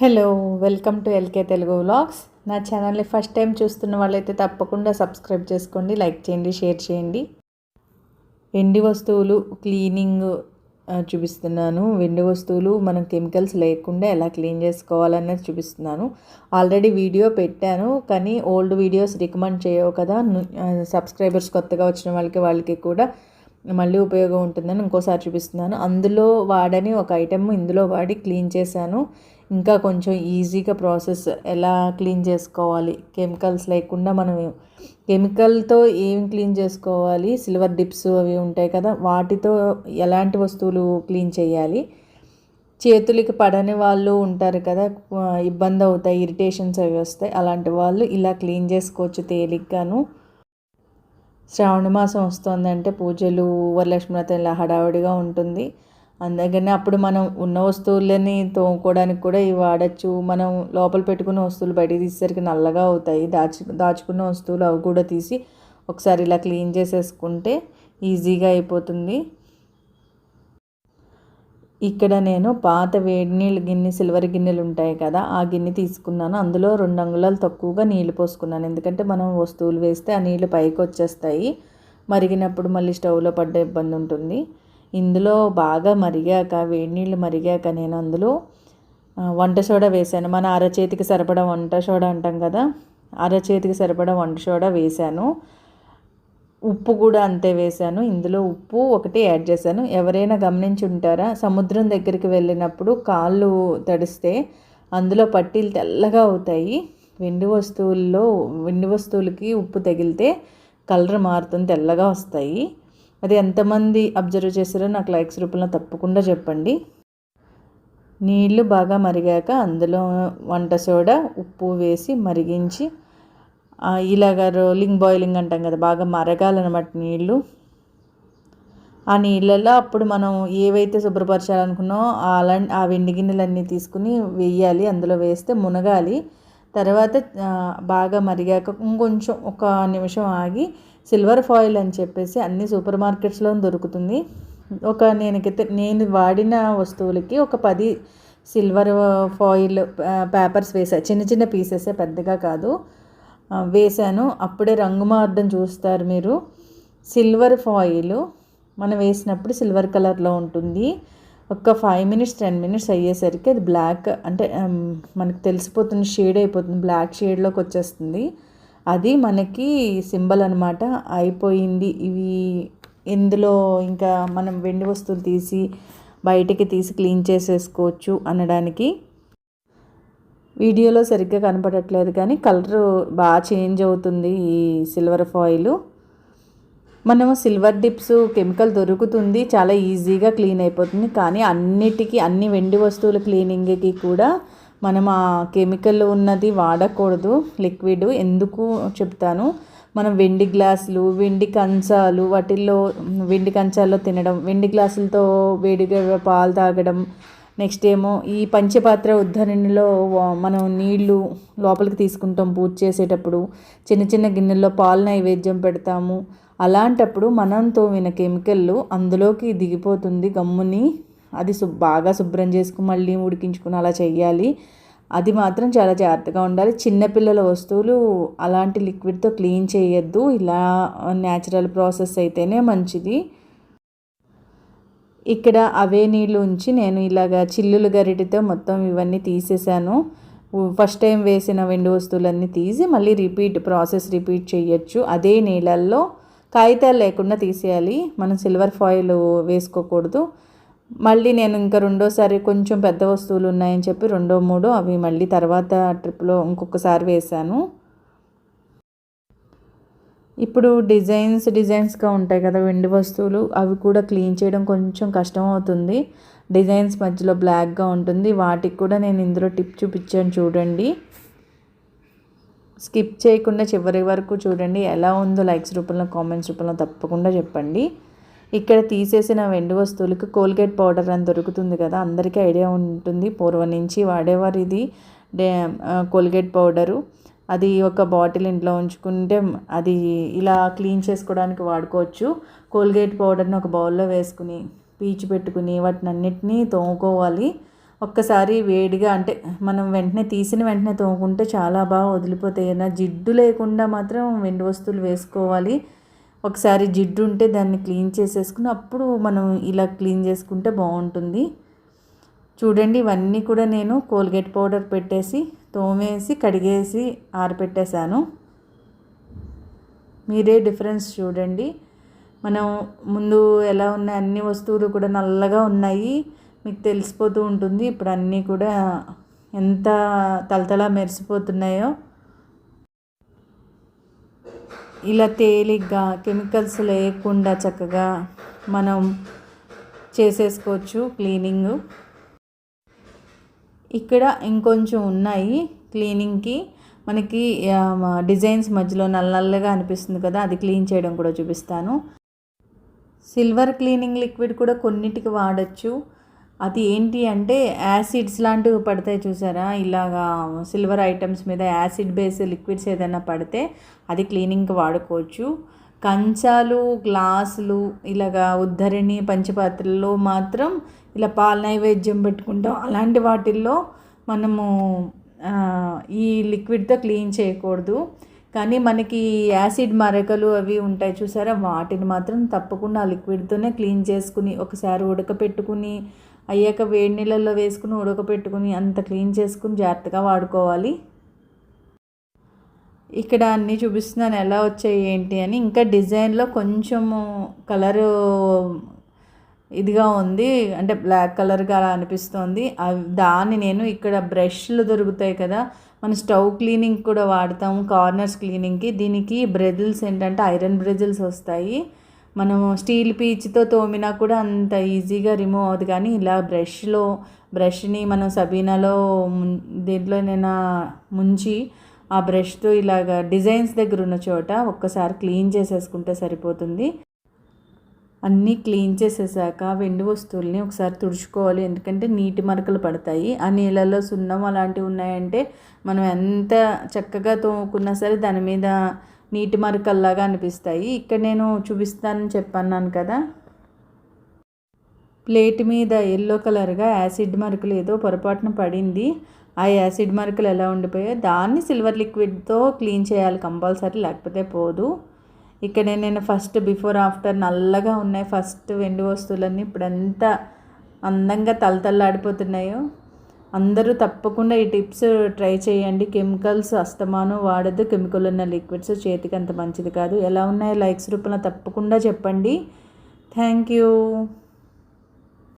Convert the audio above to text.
Hello welcome to LK Telugu vlogs నా ఛానల్ని first time చూస్తున్న వాళ్ళైతే తప్పకుండా సబ్స్క్రైబ్ చేసుకోండి లైక్ చేయండి షేర్ చేయండి. వెండి వస్తువులు క్లీనింగ్ చూపిస్తున్నాను. వెండి వస్తువులు మనం కెమికల్స్ లేకుండా ఎలా క్లీన్ చేసుకోవాలనేది చూపిస్తున్నాను. ఆల్రెడీ వీడియో పెట్టాను కానీ ఓల్డ్ వీడియోస్ రికమెండ్ చేయవు కదా. సబ్స్క్రైబర్స్ కొత్తగా వచ్చిన వాళ్ళకి వాళ్ళకి కూడా మళ్ళీ ఉపయోగం ఉంటుందని ఇంకోసారి చూపిస్తున్నాను. అందులో వాడని ఒక ఐటెం ఇందులో వాడి క్లీన్ చేశాను. ఇంకా కొంచెం ఈజీగా ప్రాసెస్ ఎలా క్లీన్ చేసుకోవాలి? కెమికల్స్ లేకుండా మనం కెమికల్తో ఏం క్లీన్ చేసుకోవాలి? సిల్వర్ డిప్స్ అవి ఉంటాయి కదా వాటితో ఎలాంటి వస్తువులు క్లీన్ చేయాలి? చేతులకి పడని వాళ్ళు ఉంటారు కదా ఇబ్బంది అవుతాయి ఇరిటేషన్స్ అవి వస్తాయి. అలాంటి వాళ్ళు ఇలా క్లీన్ చేసుకోవచ్చు తేలిగ్గాను. శ్రావణ మాసం వస్తుందంటే పూజలు వరలక్ష్మి ఇలా హడావుడిగా ఉంటుంది. అందుకనే అప్పుడు మనం ఉన్న వస్తువులని తోముకోవడానికి కూడా ఇవి వాడచ్చు. మనం లోపల పెట్టుకున్న వస్తువులు బయటికి తీసేసరికి నల్లగా అవుతాయి. దాచు దాచుకున్న వస్తువులు అవి కూడా తీసి ఒకసారి ఇలా క్లీన్ చేసేసుకుంటే ఈజీగా అయిపోతుంది. ఇక్కడ నేను పాత వేడి నీళ్ళు గిన్నె సిల్వర్ గిన్నెలు ఉంటాయి కదా ఆ గిన్నె తీసుకున్నాను. అందులో రెండు అంగుళాలు తక్కువగా నీళ్ళు పోసుకున్నాను. ఎందుకంటే మనం వస్తువులు వేస్తే ఆ నీళ్ళు పైకి వచ్చేస్తాయి. మరిగినప్పుడు మళ్ళీ స్టవ్లో పడ్డ ఇబ్బంది ఉంటుంది. ఇందులో బాగా మరిగాక వేడి నీళ్ళు మరిగాక నేను అందులో వంట సోడా వేశాను. మన అరచేతికి సరిపడా వంట సోడా అంటాం కదా అరచేతికి సరిపడా వంట సోడా వేశాను. ఉప్పు కూడా అంతే వేశాను. ఇందులో ఉప్పు ఒకటి యాడ్ చేశాను. ఎవరైనా గమనించి ఉంటారా? సముద్రం దగ్గరికి వెళ్ళినప్పుడు కాళ్ళు తడిస్తే అందులో పట్టీలు తెల్లగా అవుతాయి. వెండి వస్తువుల్లో వెండి వస్తువులకి ఉప్పు తగిలితే కలర్ మారుతుంది తెల్లగా వస్తాయి. అది ఎంతమంది అబ్జర్వ్ చేశారో నాకు లైక్స్ రూపంలో తప్పకుండా చెప్పండి. నీళ్ళు బాగా మరిగాక అందులో వంట సోడా ఉప్పు వేసి మరిగించి ఇలాగ రోలింగ్ బాయిలింగ్ అంటాం కదా బాగా మరగాలన్నమాట నీళ్ళు. ఆ నీళ్ళల్లో అప్పుడు మనం ఏవైతే శుభ్రపరచాలనుకున్నో అలా ఆ వెండి గిన్నెలన్నీ తీసుకుని వేయాలి అందులో వేస్తే మునగాలి. తర్వాత బాగా మరిగాక ఇంకొంచెం ఒక నిమిషం ఆగి సిల్వర్ ఫాయిల్ అని చెప్పేసి అన్ని సూపర్ మార్కెట్స్లో దొరుకుతుంది. ఒక నేనకైతే నేను వాడిన వస్తువులకి ఒక పది సిల్వర్ ఫాయిల్ పేపర్స్ వేసా. చిన్న చిన్న పీసెసే పెద్దగా కాదు. వేశాను. అప్పుడే రంగు మారడం చూస్తారు మీరు. Silver foil. మనం వేసినప్పుడు సిల్వర్ కలర్లో ఉంటుంది. ఒక ఫైవ్ మినిట్స్ టెన్ మినిట్స్ అయ్యేసరికి అది బ్లాక్ అంటే మనకు తెలిసిపోతుంది షేడ్ అయిపోతుంది. బ్లాక్ షేడ్లోకి వచ్చేస్తుంది. అది మనకి సింబల్ అనమాట అయిపోయింది. ఇవి ఇందులో ఇంకా మనం వెండి వస్తువులు తీసి బయటికి తీసి క్లీన్ చేసేసుకోవచ్చు అనడానికి. వీడియోలో సరిగ్గా కనపడట్లేదు కానీ కలర్ బాగా చేంజ్ అవుతుంది ఈ సిల్వర్ ఫాయిల్. మనము సిల్వర్ డిప్స్ కెమికల్ దొరుకుతుంది చాలా ఈజీగా క్లీన్ అయిపోతుంది. కానీ అన్నిటికీ అన్ని వెండి వస్తువుల క్లీనింగ్కి కూడా మనం ఆ కెమికల్ ఉన్నది వాడకూడదు లిక్విడ్ ఎందుకు చెప్తాను. మనం వెండి గ్లాసులు వెండి కంచాలు వాటిల్లో వెండి కంచాల్లో తినడం వెండి గ్లాసులతో వేడిగా పాలు తాగడం నెక్స్ట్ ఏమో ఈ పంచపాత్ర ఉద్ధరణిలో మనం నీళ్ళు లోపలికి తీసుకుంటాం పూజ చేసేటప్పుడు. చిన్న చిన్న గిన్నెల్లో పాలు నైవేద్యం పెడతాము. అలాంటప్పుడు మనం తోమిన కెమికల్లు అందులోకి దిగిపోతుంది. గమ్ముని అది శు బాగా శుభ్రం చేసుకుని మళ్ళీ ఉడికించుకుని అలా చేయాలి అది మాత్రం చాలా జాగ్రత్తగా ఉండాలి. చిన్నపిల్లల వస్తువులు అలాంటి లిక్విడ్తో క్లీన్ చేయొద్దు. ఇలా న్యాచురల్ ప్రాసెస్ అయితేనే మంచిది. ఇక్కడ అవే నీళ్ళు ఉంచి నేను ఇలాగా చిల్లులు గరిటితో మొత్తం ఇవన్నీ తీసేసాను. ఫస్ట్ టైం వేసిన వెండి వస్తువులన్నీ తీసి మళ్ళీ రిపీట్ ప్రాసెస్ రిపీట్ చేయొచ్చు. అదే నీళ్ళల్లో కాగితాలు లేకుండా తీసేయాలి. మనం సిల్వర్ ఫాయిల్ వేసుకోకూడదు. మళ్ళీ నేను ఇంకా రెండోసారి కొంచెం పెద్ద వస్తువులు ఉన్నాయని చెప్పి రెండో మూడో అవి మళ్ళీ తర్వాత ట్రిప్లో ఇంకొకసారి వేశాను. ఇప్పుడు డిజైన్స్ డిజైన్స్గా ఉంటాయి కదా వెండి వస్తువులు అవి కూడా క్లీన్ చేయడం కొంచెం కష్టం అవుతుంది. డిజైన్స్ మధ్యలో బ్లాక్గా ఉంటుంది. వాటికి కూడా నేను ఇందులో టిప్ చూపించాను చూడండి. స్కిప్ చేయకుండా చివరి వరకు చూడండి. ఎలా ఉందో లైక్స్ రూపంలో కామెంట్స్ రూపంలో తప్పకుండా చెప్పండి. ఇక్కడ తీసేసిన వెండి వస్తువులకు కోల్గేట్ పౌడర్ అని దొరుకుతుంది కదా అందరికీ ఐడియా ఉంటుంది. పూర్వం నుంచి వాడేవారు ఇది. డే కోల్గేట్ పౌడరు. అది ఒక బాటిల్ ఇంట్లో ఉంచుకుంటే అది ఇలా క్లీన్ చేసుకోవడానికి వాడుకోవచ్చు. కోల్గేట్ పౌడర్ని ఒక బౌల్లో వేసుకుని పీచు పెట్టుకుని వాటిని అన్నిటినీ తోముకోవాలి. ఒక్కసారి వేడిగా అంటే మనం వెంటనే తీసిన వెంటనే తోముకుంటే చాలా బాగా వదిలిపోతాయి కదా. జిడ్డు లేకుండా మాత్రం వెండి వస్తువులు వేసుకోవాలి. ఒకసారి జిడ్డు ఉంటే దాన్ని క్లీన్ చేసేసుకుని అప్పుడు మనం ఇలా క్లీన్ చేసుకుంటే బాగుంటుంది. చూడండి ఇవన్నీ కూడా నేను కోల్గేట్ పౌడర్ పెట్టేసి తోమేసి కడిగేసి ఆరపెట్టేశాను. మీరే డిఫరెన్స్ చూడండి. మనం ముందు ఎలా ఉన్న అన్ని వస్తువులు కూడా నల్లగా ఉన్నాయి. మీకు తెలిసిపోతూ ఉంటుంది. ఇప్పుడు అన్నీ కూడా ఎంత తలతలా మెరిసిపోతున్నాయో. ఇలా తేలిగ్గా కెమికల్స్ లేకుండా చక్కగా మనం చేసేసుకోవచ్చు క్లీనింగ్. ఇక్కడ ఇంకొంచెం ఉన్నాయి క్లీనింగ్కి. మనకి డిజైన్స్ మధ్యలో నల్ల నల్లగా అనిపిస్తుంది కదా అది క్లీన్ చేయడం కూడా చూపిస్తాను. సిల్వర్ క్లీనింగ్ లిక్విడ్ కూడా కొన్నిటికి వాడచ్చు. అది ఏంటి అంటే యాసిడ్స్ లాంటివి పడతాయి చూసారా? ఇలాగా సిల్వర్ ఐటమ్స్ మీద యాసిడ్ బేస్ లిక్విడ్స్ ఏదైనా పడితే అది క్లీనింగ్కి వాడుకోవచ్చు. కంచాలు గ్లాసులు ఇలాగా ఉద్ధరిణి పంచపాత్రల్లో మాత్రం ఇలా పాల నైవేద్యం పెట్టుకుంటాం. అలాంటి వాటిల్లో మనము ఈ లిక్విడ్తో క్లీన్ చేయకూడదు. కానీ మనకి యాసిడ్ మరకలు అవి ఉంటాయి చూసారా? వాటిని మాత్రం తప్పకుండా ఆ లిక్విడ్తోనే క్లీన్ చేసుకుని ఒకసారి ఉడకపెట్టుకుని అయ్యాక వేడి నీళ్ళల్లో వేసుకుని ఉడకపెట్టుకుని అంత క్లీన్ చేసుకుని జాగ్రత్తగా వాడుకోవాలి. ఇక్కడ అన్నీ చూపిస్తున్నాను ఎలా వచ్చాయి ఏంటి అని. ఇంకా డిజైన్లో కొంచెము కలరు ఇదిగా ఉంది. అంటే బ్లాక్ కలర్గా అలా అనిపిస్తుంది. దాన్ని నేను ఇక్కడ బ్రష్లు దొరుకుతాయి కదా మన స్టవ్ క్లీనింగ్ కూడా వాడతాము కార్నర్స్ క్లీనింగ్కి. దీనికి బ్రెజిల్స్ ఏంటంటే ఐరన్ బ్రెజిల్స్ వస్తాయి. మనము స్టీల్ పీచ్తో తోమినా కూడా అంత ఈజీగా రిమూవ్ అవ్వదు. కానీ ఇలా బ్రష్లో బ్రష్ని మనం సబీనాలో దీంట్లోనైనా ముంచి ఆ బ్రష్తో ఇలాగ డిజైన్స్ దగ్గర ఉన్న చోట ఒక్కసారి క్లీన్ చేసేసుకుంటే సరిపోతుంది. అన్నీ క్లీన్ చేసేసాక వెండి వస్తువుల్ని ఒకసారి తుడుచుకోవాలి. ఎందుకంటే నీటి మరకలు పడతాయి. ఆ నీళ్ళల్లో సున్నం అలాంటివి ఉన్నాయంటే మనం ఎంత చక్కగా తోముకున్నా సరే దాని మీద నీటి మరకల్లాగా అనిపిస్తాయి. ఇక్కడ నేను చూపిస్తానని చెప్పన్నాను కదా. ప్లేట్ మీద ఎల్లో కలర్గా యాసిడ్ మరకలు ఏదో పొరపాటున పడింది. ఆ యాసిడ్ మరకలు ఎలా ఉండిపోయాయో దాన్ని సిల్వర్ లిక్విడ్తో క్లీన్ చేయాలి కంపల్సరీ లేకపోతే పోదు. ఇక్కడ నేను ఫస్ట్ బిఫోర్ ఆఫ్టర్ నల్లగా ఉన్నాయి. ఫస్ట్ వెండి వస్తువులన్నీ ఇప్పుడు ఎంత అందంగా తలతల్లాడిపోతున్నాయో. అందరూ తప్పకుండా ఈ టిప్స్ ట్రై చేయండి. కెమికల్స్ అస్తమానం వాడద్దు. కెమికల్ ఉన్న లిక్విడ్స్ చేతికి అంత మంచిది కాదు. ఎలా ఉన్నాయో? లైక్స్ రూపంలో తప్పకుండా చెప్పండి. Thank you.